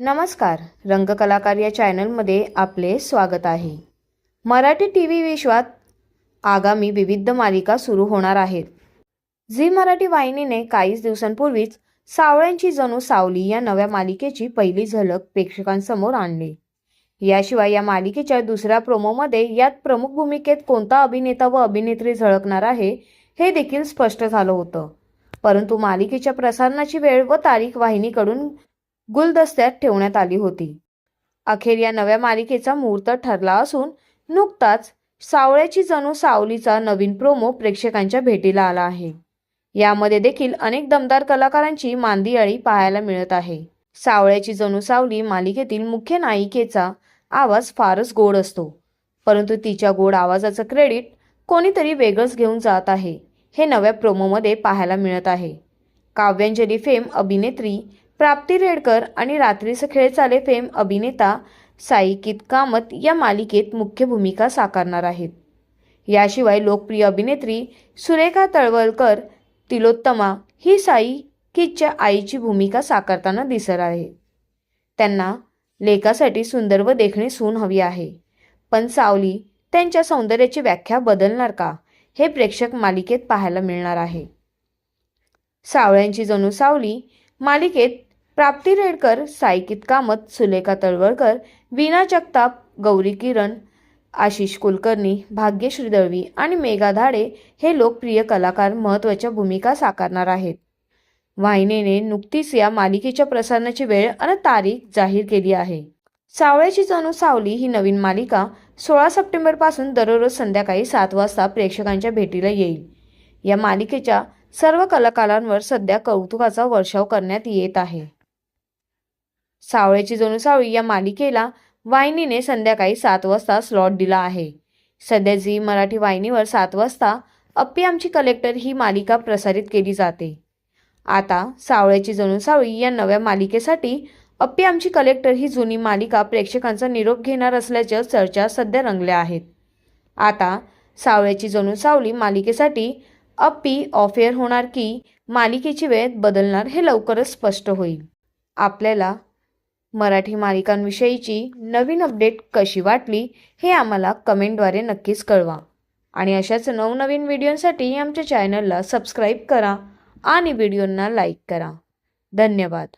नमस्कार रंगकलाकार या चॅनलमध्ये आपले स्वागत आहे. मराठी टी व्ही विश्वात आगामी विविध मालिका सुरू होणार आहेत. झी मराठी वाहिनीने काहीच दिवसांपूर्वीच सावळ्यांची जणू सावली या नव्या मालिकेची पहिली झलक प्रेक्षकांसमोर आणली. याशिवाय या मालिकेच्या दुसऱ्या प्रोमोमध्ये यात प्रमुख भूमिकेत कोणता अभिनेता व अभिनेत्री झळकणार आहे हे देखील स्पष्ट झालं होतं. परंतु मालिकेच्या प्रसारणाची वेळ व तारीख वाहिनीकडून गुलदस्त्यात ठेवण्यात आली होती. अखेर या नव्या मालिकेचा मुहूर्त ठरला असून नुकताच सावळ्याची जणू सावलीचा नवीन प्रोमो प्रेक्षकांच्या भेटीला आला आहे. यामध्ये देखील अनेक दमदार कलाकारांची मांदियाळी पाहायला मिळत आहे. सावळ्याची जणू सावली मालिकेतील मुख्य नायिकेचा आवाज फारच गोड असतो. परंतु तिच्या गोड आवाजाचं क्रेडिट कोणीतरी वेगळंच घेऊन जात आहे हे नव्या प्रोमोमध्ये पाहायला मिळत आहे. काव्यांजली फेम अभिनेत्री प्राप्ती रेडकर आणि रात्रीचं खेळ चाले फेम अभिनेता साई कित कामत या मालिकेत मुख्य भूमिका साकारणार आहेत. याशिवाय लोकप्रिय अभिनेत्री सुरेखा तळवलकर तिलोत्तमा ही साई कितच्या आईची भूमिका साकारताना दिसत आहे. त्यांना लेखासाठी सुंदर व देखणी सून हवी आहे. पण सावली त्यांच्या सौंदर्याची व्याख्या बदलणार का हे प्रेक्षक मालिकेत पाहायला मिळणार आहे. सावळ्यांची जणू सावली मालिकेत प्राप्ती रेडकर सायकित कामत सुलेखा तळवळकर वीणा जगताप गौरी किरण आशिष कुलकर्णी भाग्यश्री दळवी आणि मेघा धाडे हे लोकप्रिय कलाकार महत्त्वाच्या भूमिका साकारणार आहेत. वाहिनीने नुकतीच या मालिकेच्या प्रसारणाची वेळ आणि तारीख जाहीर केली आहे. सावळ्याची जणू सावली ही नवीन मालिका सोळा सप्टेंबरपासून दररोज संध्याकाळी सात वाजता प्रेक्षकांच्या भेटीला येईल. या मालिकेच्या सर्व कलाकारांवर सध्या कौतुकाचा वर्षाव करण्यात येत आहे. सावळ्याची जणू सावळी या मालिकेला वाहिनीने संध्याकाळी सात वाजता स्लॉट दिला आहे. सध्या झी मराठी वाहिनीवर सात वाजता अप्पी आमची कलेक्टर ही मालिका प्रसारित केली जाते. आता सावळ्याची जणू सावळी या नव्या मालिकेसाठी अप्पी आमची कलेक्टर ही जुनी मालिका प्रेक्षकांचा निरोप घेणार असल्याच्या चर्चा सध्या रंगल्या आहेत. आता सावळ्याची जणू सावली मालिकेसाठी अप्पी ऑफेअर होणार की मालिकेची वेळ बदलणार हे लवकरच स्पष्ट होईल. आपल्याला मराठी मालिकांविषयीची नवीन अपडेट कशी वाटली हे आम्हाला कमेंटद्वारे नक्कीच कळवा. आणि अशाच नवनवीन व्हिडिओसाठी आमच्या चॅनलला सबस्क्राईब करा आणि व्हिडिओंना लाईक करा. धन्यवाद.